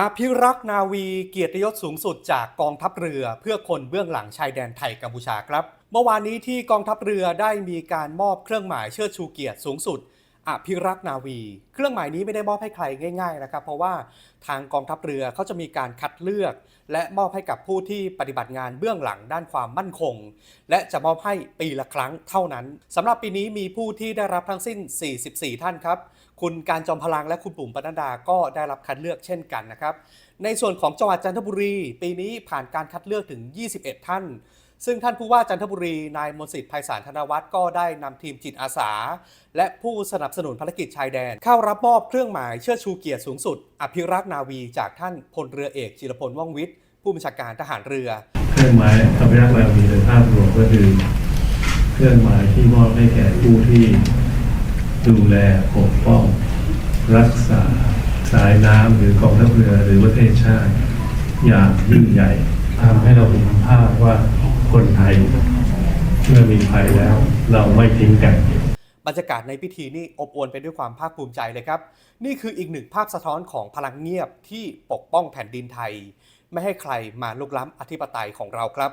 อภิรักษ์นาวีเกียรติยศสูงสุดจากกองทัพเรือเพื่อคนเบื้องหลังชายแดนไทยกัมพูชาครับ เมื่อวานนี้ที่กองทัพเรือได้มีการมอบเครื่องหมายเชิดชูเกียรติสูงสุด อภิรักษ์นาวี เครื่องหมายนี้ไม่ได้มอบให้ใครง่าย ๆนะครับ เพราะว่าทางกองทัพเรือเขาจะมีการคัดเลือก และมอบให้กับผู้ที่ปฏิบัติงานเบื้องหลังด้านความมั่นคง และจะมอบให้ปีละครั้งเท่านั้นสำหรับปีนี้มีผู้ที่ได้รับทั้งสิ้น 44 ท่านครับ คุณการจอมพลังและคุณปุ่มปนัดดาก็ได้รับคัดเลือกเช่นกันนะครับ ในส่วนของจังหวัดจันทบุรี ปีนี้ผ่านการคัดเลือกถึง 21 ท่าน ซึ่งท่านผู้ว่าจันทบุรี นายมนสิทธิ์ไพศาลธนวัฒน์ก็ได้นำทีมจิตอาสา และผู้สนับสนุนภารกิจชายแดน เข้ารับมอบเครื่องหมายเชิดชูเกียรติสูงสุด อภิรักษ์นาวีจากท่านพลเรือเอกจิรพลว่องวิทย์ ผู้บัญชาการทหารเรือ เครื่องหมายอภิรักษ์นาวีโดยภาพรวมก็คือเครื่องหมายที่มอบให้แก่ผู้ที่ดูแลปกป้อง รักษาสายน้ำหรือกองทัพเรือหรือประเทศชาติ อย่างยิ่งใหญ่ทำให้เราเห็นภาพว่า คนไทย เมื่อมีภัยแล้ว เราไม่ทิ้งกันบรรยากาศในพิธีนี่อบอวลไปด้วยความภาคภูมิใจเลยครับ นี่คืออีกหนึ่งภาพสะท้อนของพลังเงียบที่ปกป้องแผ่นดินไทย ไม่ให้ใครมาลุกล้ำอธิปไตยของเราครับ